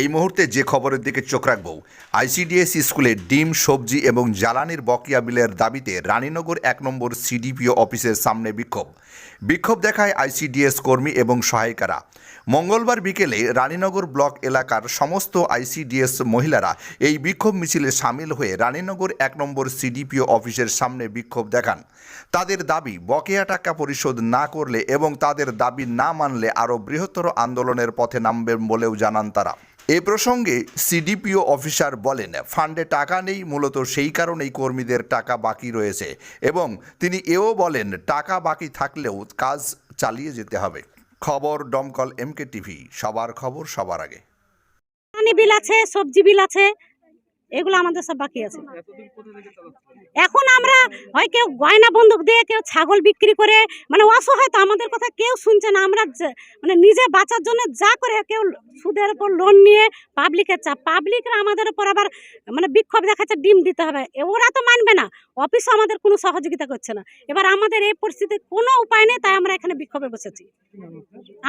এই মুহূর্তে যে খবরের দিকে চোখ রাখব আইসিডিএস স্কুলে ডিম, সবজি এবং জ্বালানির বকেয়া বিলের দাবিতে রানীনগর এক নম্বর সিডিপিও অফিসের সামনে বিক্ষোভ। বিক্ষোভ দেখায় আইসিডিএস কর্মী এবং সহায়িকারা। মঙ্গলবার বিকেলে রানীনগর ব্লক এলাকার সমস্ত আইসিডিএস মহিলারা এই বিক্ষোভ মিছিলে সামিল হয়ে রানীনগর এক নম্বর সিডিপিও অফিসের সামনে বিক্ষোভ দেখান। তাদের দাবি, বকেয়া টাকা পরিশোধ না করলে এবং তাদের দাবি না মানলে আরও বৃহত্তর আন্দোলনের পথে নামবেন বলেও জানান তারা। এ প্রসঙ্গে সিডিপিও অফিসার বলেন, ফান্ডে টাকা নেই, মূলত সেই কারণেই কর্মীদের টাকা বাকি রয়েছে। এবং তিনি এও বলেন, টাকা বাকি থাকলেও কাজ চালিয়ে যেতে হবে। খবর ডমকল এমকে টিভি সবার খবর সবার আগে। বিল আছে, সবজি বিল আছে এগুলো আমাদের সব বাকি আছে। এখন আমরা হয় কেউ গয়না বন্দুক দিয়ে কেউ ছাগল বিক্রি করে মানে অসহায় তো আমাদের কথা কেউ শুনছে না। আমরা মানে নিজে বাঁচার জন্য যা করে কেউ সুদের উপর লোন নিয়ে পাবলিকের চাপ। পাবলিকরা আমাদের উপর আবার মানে বিক্ষোভ দেখাচ্ছে ডিম দিতে হবে। ওরা তো মানবে না। অফিসও আমাদের কোনো সহযোগিতা করছে না। এবার আমাদের এই পরিস্থিতি কোনো উপায় নেই তাই আমরা এখানে বিক্ষোভে বসেছি।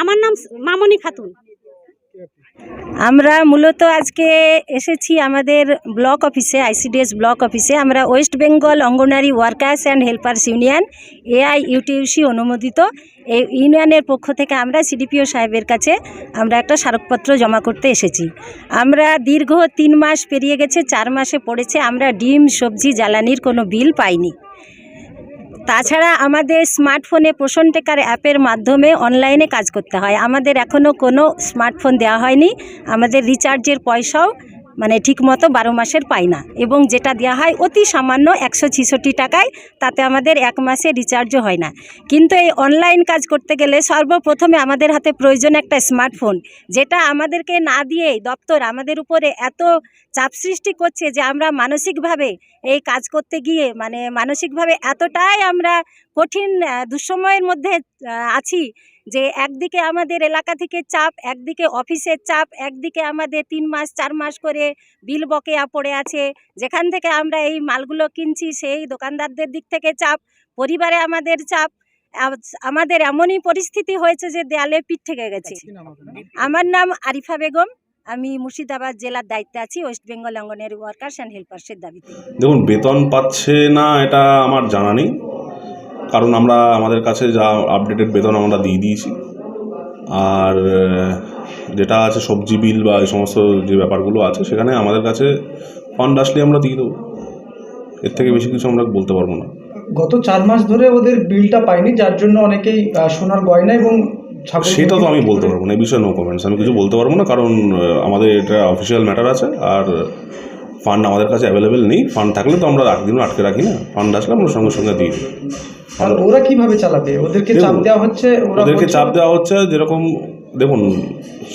আমার নাম মামনি খাতুন। আমরা মূলত আজকে এসেছি আমাদের ব্লক অফিসে আইসিডিএস ব্লক অফিসে। আমরা West Bengal Anganwadi workers and helpers union, AI UTUC অনুমোদিত। এই ইউনিয়নের পক্ষ থেকে আমরা সিডিপিও সাহেবের কাছে আমরা একটা স্মারকপত্র জমা করতে এসেছি। আমরা দীর্ঘ তিন মাস পেরিয়ে গেছে, চার মাসে পড়েছে। আমরা ডিম, সবজি, জ্বালানির কোনো বিল পাইনি। তাছাড়া আমাদের স্মার্টফোনে পোষণ টেকার অ্যাপের মাধ্যমে অনলাইনে কাজ করতে হয়। আমাদের এখনও কোনো স্মার্টফোন দেওয়া হয়নি। আমাদের রিচার্জের পয়সাও মানে ঠিকমতো বারো মাসের পাই না। এবং যেটা দেওয়া হয় অতি সামান্য একশো ছিষট্টি টাকায় তাতে আমাদের এক মাসে রিচার্জও হয় না। কিন্তু এই অনলাইন কাজ করতে গেলে সর্বপ্রথমে আমাদের হাতে প্রয়োজন একটা স্মার্টফোন যেটা আমাদেরকে না দিয়েই দপ্তর আমাদের উপরে এত চাপ সৃষ্টি করছে যে আমরা মানসিকভাবে এই কাজ করতে গিয়ে মানে মানসিকভাবে এতটাই আমরা কঠিন দুঃসময়ের মধ্যে আছি যে একদিকে আমাদের এলাকা থেকে চাপ একদিকে অফিসের চাপ একদিকে আমাদের তিন মাস চার মাস করে বিল বকেয়া পড়ে আছে। যেখান থেকে আমরা এই মালগুলো কিনছি সেই দোকানদারদের দিক থেকে চাপ পরিবারে আমাদের চাপ। আমাদের এমনই পরিস্থিতি হয়েছে যে দেয়ালে পিঠ থেকে গেছে। আমার নাম আরিফা বেগম। আমি মুর্শিদাবাদ জেলার দায়িত্বে আছি ওয়েস্ট বেঙ্গল অঙ্গনের ওয়ার্কার্স অ্যান্ড হেল্পার্সের দাবিতে। দেখুন বেতন পাচ্ছে না এটা আমার জানা নেই। কারণ আমরা আমাদের কাছে যা আপডেটেড বেতন আমরা দিয়ে দিয়েছি। আর যেটা আছে সবজি বিল বা এই সমস্ত যে ব্যাপারগুলো আছে সেখানে আমাদের কাছে ফান্ড আসলে আমরা দিয়ে দেবো। এর থেকে বেশি কিছু আমরা বলতে পারব না। গত চার মাস ধরে ওদের বিলটা পাইনি যার জন্য অনেকেই সোনার গয়না এবং সেটা তো আমি বলতে পারব না এই বিষয়ে নো কমেন্টস আমি কিছু বলতে পারব না কারণ আমাদের এটা অফিসিয়াল ম্যাটার আছে আর ফান্ড আমাদের কাছে অ্যাভেলেবেল নেই ফান্ড থাকলে তো আমরা একদিনও আটকে রাখি না। ফান্ড আসলে আমরা সঙ্গে সঙ্গে দিই। আর ওরা কীভাবে চালাবে? ওদেরকে চাপ দেওয়া হচ্ছে ওদেরকে চাপ দেওয়া হচ্ছে যেরকম দেখুন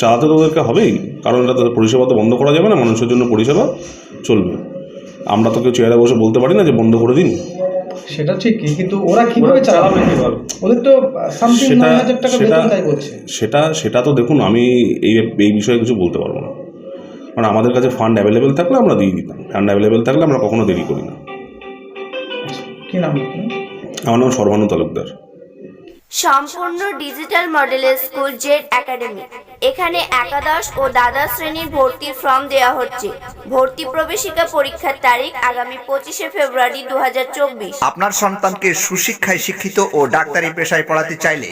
চালাতে তো ওদেরকে হবেই কারণ এটা তাদের পরিষেবা তো বন্ধ করা যাবে না মানুষের জন্য পরিষেবা চলবে। আমরা তো কেউ চেয়ারে বসে বলতে পারি না যে বন্ধ করে দিন। সেটা ঠিকই কিন্তু ওরা কীভাবে চালাবে? ওদের তো সামথিং সেটা টাকা বেতন তাই সেটা সেটা তো দেখুন আমি এই এই বিষয়ে কিছু বলতে পারব না। কারণ আমাদের কাছে ফান্ড অ্যাভেলেবেল থাকলে আমরা দিয়ে দিতাম। ফান্ড অ্যাভেলেবেল থাকলে আমরা কখনো দেরি করি না। কি নাম আমার নাম সর্বানু তালুকদার। সম্পূর্ণ ডিজিটাল মডেলের স্কুল জেড একাডেমি। এখানে একাদশ ও দ্বাদশ শ্রেণির ভর্তির ফর্ম দেওয়া হচ্ছে। ভর্তি প্রবেশিকা পরীক্ষার তারিখ আগামী পঁচিশে ফেব্রুয়ারি দু আপনার সন্তানকে সুশিক্ষায় শিক্ষিত ও ডাক্তারি পেশায় পড়াতে চাইলে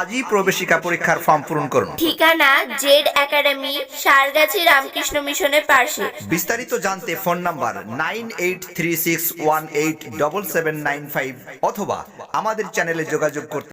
আজই প্রবেশিকা পরীক্ষার ফর্ম পূরণ করুন। ঠিকানা জেড একাডেমি সারগাছি রামকৃষ্ণ মিশনের পাশে। বিস্তারিত জানতে phone number nine eight three six one eight double seven nine five অথবা আমাদের চ্যানেলে যোগাযোগ করতে